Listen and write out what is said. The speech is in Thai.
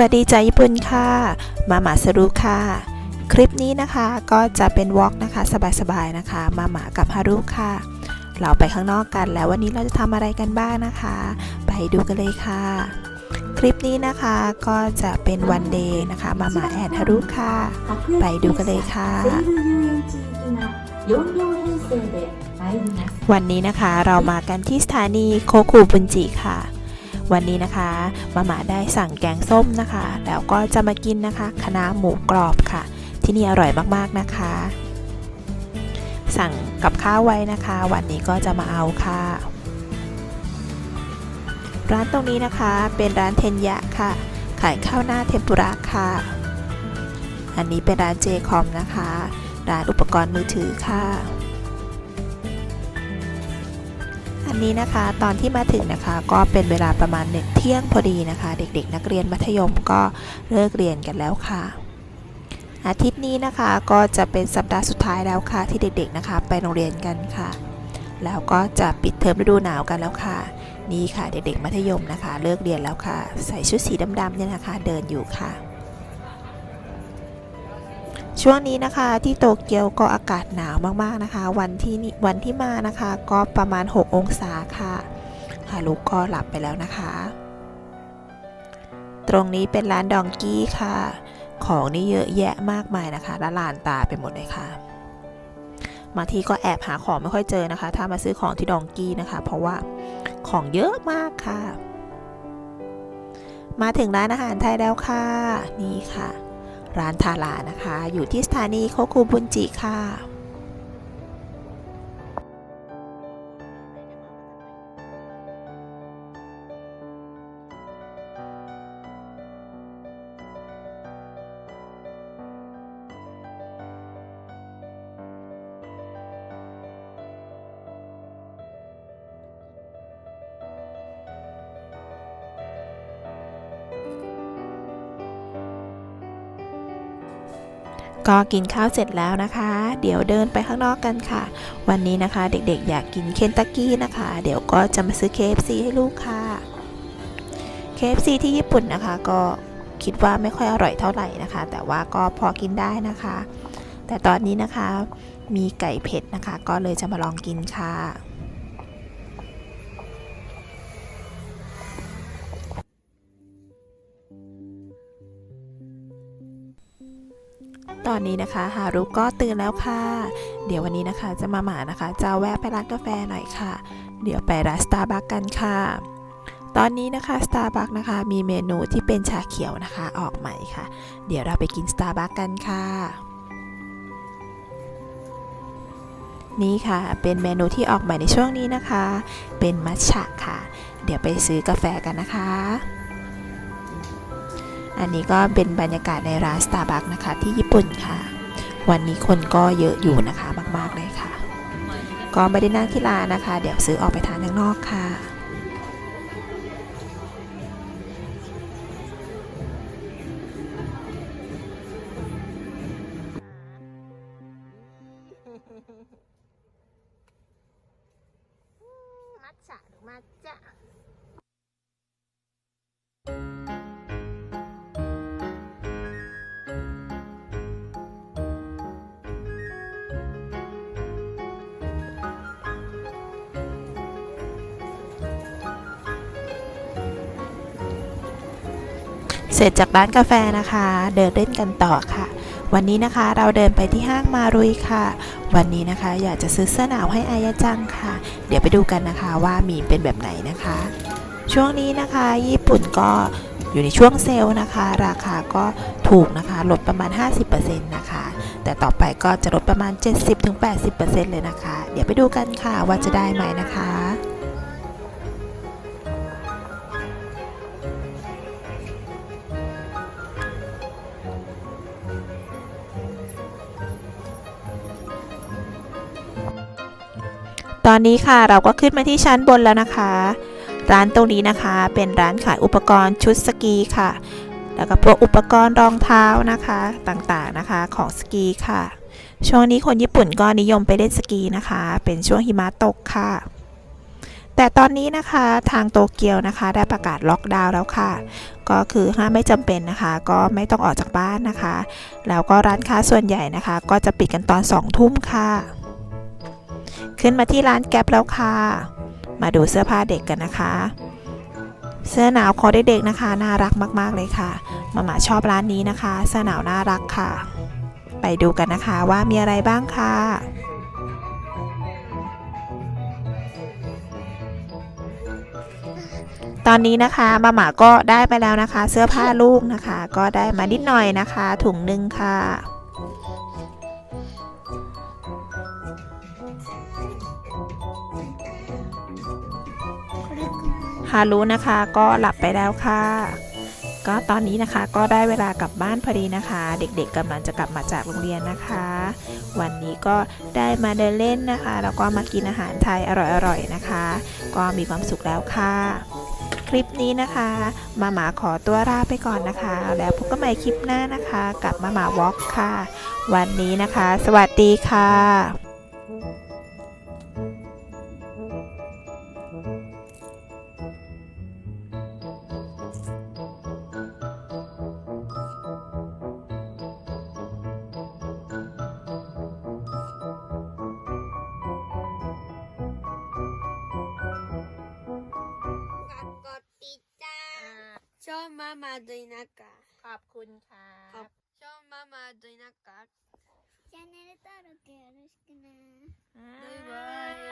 วัสดีจากญี่ปุ่นค่ะ มาหมาสรุค่ะ คลิปนี้นะคะก็จะเป็นวอล์กนะคะ สบายๆนะคะ มาหมากับฮารุค่ะ เราไปข้างนอกกันแล้ววันนี้เราจะทำอะไรกันบ้างนะคะ ไปดูกันเลยค่ะ คลิปนี้นะคะก็จะเป็นวันเดย์นะคะมาหมาแอดฮารุค่ะ ไปดูกันเลยค่ะวันนี้นะคะเรามากันที่สถานีโคคุบุนจิค่ะ วันนี้นะคะมาม่าได้สั่งแกงส้มนะคะ แล้วก็จะมากินนะคะคณะหมูกรอบค่ะ ที่นี่อร่อยมากๆนะคะ สั่งกับข้าวไว้นะคะ วันนี้ก็จะมาเอาค่ะ ร้านตรงนี้นะคะเป็นร้านเทนยะค่ะ ขายข้าวหน้าเทมปุระค่ะ อันนี้เป็นร้านเจคอมนะคะ ร้านอุปกรณ์มือถือค่ะ นี้นะคะ ตอนที่มาถึงนะคะ ก็เป็นเวลาประมาณหนึ่งเที่ยงพอดีนะคะ เด็กๆ นักเรียนมัธยมก็เลิกเรียนกันแล้วค่ะ อาทิตย์นี้นะคะก็จะเป็นสัปดาห์สุดท้ายแล้วค่ะ ที่เด็กๆนะคะ ไปโรงเรียนกันค่ะ แล้วก็จะปิดเทอมฤดูหนาวกันแล้วค่ะ นี่ค่ะเด็กๆมัธยมนะคะ เลิกเรียนแล้วค่ะ ใส่ชุดสีดำๆเนี่ยนะคะ เดินอยู่ค่ะ ช่วงนี้นะคะที่โตเกียวก็อากาศหนาวมากๆนะคะ วันที่นี่วันที่มานะคะ ก็ประมาณ 6 องศาค่ะฮารุก็หลับไปแล้วนะคะ ตรงนี้เป็นร้านดองกี้ค่ะ ของนี่เยอะแยะมากมายนะคะละลานตาไปหมดเลยค่ะบางทีก็แอบหาของไม่ค่อยเจอนะคะ ถ้ามาซื้อของที่ดองกี้นะคะ เพราะว่าของเยอะมากค่ะ มาถึงร้านอาหารไทยแล้วค่ะ นี่ค่ะ ร้านทารานะคะ อยู่ที่สถานีโคคูบุนจิค่ะ ก็กินข้าวเสร็จแล้วนะคะ เดี๋ยวเดินไปข้างนอกกันค่ะ วันนี้นะคะเด็กๆ อยากกินเคนตักกี้นะคะ เดี๋ยวก็จะมาซื้อ KFC ให้ลูกค่ะ KFC ที่ญี่ปุ่นนะคะ ก็คิดว่าไม่ค่อยอร่อยเท่าไหร่นะคะ แต่ว่าก็พอกินได้นะคะ แต่ตอนนี้นะคะมีไก่เผ็ดนะคะ ก็เลยจะมาลองกินค่ะ ตอนนี้นะคะ ฮารุก็ตื่นแล้วค่ะ เดี๋ยววันนี้นะคะจะมาหมานะคะ จะแวะไปร้านกาแฟหน่อยค่ะ เดี๋ยวไปร้านสตาร์บัคกันค่ะ ตอนนี้นะคะสตาร์บัคนะคะ มีเมนูที่เป็นชาเขียวนะคะออกใหม่ค่ะ เดี๋ยวเราไปกินสตาร์บัคกันค่ะนี่ค่ะ เป็นเมนูที่ออกใหม่ในช่วงนี้นะคะ เป็นมัทฉะค่ะ เดี๋ยวไปซื้อกาแฟกันนะคะ อันนี้ก็เป็นบรรยากาศในร้าน Starbucks นะคะ ที่ญี่ปุ่นค่ะ วันนี้คนก็เยอะอยู่นะคะมากๆเลยค่ะ ก็ไม่ได้นั่งที่ร้านนะคะ เดี๋ยวซื้อออกไปทานข้างนอกค่ะมัทฉะหรือมัทจะ เสร็จจากร้านกาแฟนะคะ เดินเล่นกันต่อค่ะ วันนี้นะคะเราเดินไปที่ห้างมารุยค่ะ วันนี้นะคะอยากจะซื้อเสื้อหนาวให้อายะจังค่ะ เดี๋ยวไปดูกันนะคะว่ามีเป็นแบบไหนนะคะ ช่วงนี้นะคะญี่ปุ่นก็อยู่ในช่วงเซลล์นะคะ ราคาก็ถูกนะคะ ลดประมาณ 50%นะคะ แต่ต่อไปก็จะลดประมาณ 70-80%เลยนะคะ เดี๋ยวไปดูกันค่ะว่าจะได้ไหมนะคะ อนนี้ค่ะเราก็ขึ้นมาที่ชั้นบนแล้วนะคะ ร้านตรงนี้นะคะ เป็นร้านขายอุปกรณ์ชุดสกีค่ะ แล้วก็พวกอุปกรณ์รองเท้านะคะต่างๆนะคะของสกีค่ะ ช่วงนี้คนญี่ปุ่นก็นิยมไปเล่นสกีนะคะ เป็นช่วงหิมะตกค่ะแต่ตอนนี้นะคะทางโตเกียวนะคะ ได้ประกาศล็อกดาวน์แล้วค่ะ ก็คือถ้าไม่จำเป็นนะคะ ก็ไม่ต้องออกจากบ้านนะคะ แล้วก็ร้านค้าส่วนใหญ่นะคะ ก็จะปิดกันตอน2ทุ่มค่ะ ขึ้นมาที่ร้านแก๊ปแล้วค่ะ มาดูเสื้อผ้าเด็กกันนะคะ เสื้อหนาวของเด็กๆนะคะ น่ารักมากๆเลยค่ะมาม่าชอบร้านนี้นะคะ เสื้อหนาวน่ารักค่ะ ไปดูกันนะคะว่ามีอะไรบ้างค่ะตอนนี้นะคะมาหมาก็ได้ไปแล้วนะคะ เสื้อผ้าลูกนะคะ ก็ได้มานิดหน่อยนะคะ ถุงหนึ่งค่ะารุนะคะก็หลับไปแล้วค่ะ ก็ตอนนี้นะคะก็ได้เวลากลับบ้านพอดีนะคะ เด็กๆกำลังจะกลับมาจากโรงเรียนนะคะ วันนี้ก็ได้มาเดินเล่นนะคะ แล้วก็มากินอาหารไทยอร่อยๆนะคะ ก็มีความสุขแล้วค่ะ คลิปนี้นะคะมาหมาขอตัวลาไปก่อนนะคะ แล้วพบกันใหม่คลิปหน้านะคะ กับมาหมาวอล์กค่ะ วันนี้นะคะ สวัสดีค่ะ ช่องมามาด้วยนะคะ ขอบคุณค่ะ ครับช่องมามาด้วยนะคะ チャンネル登録よろしくな。บ๊ายบาย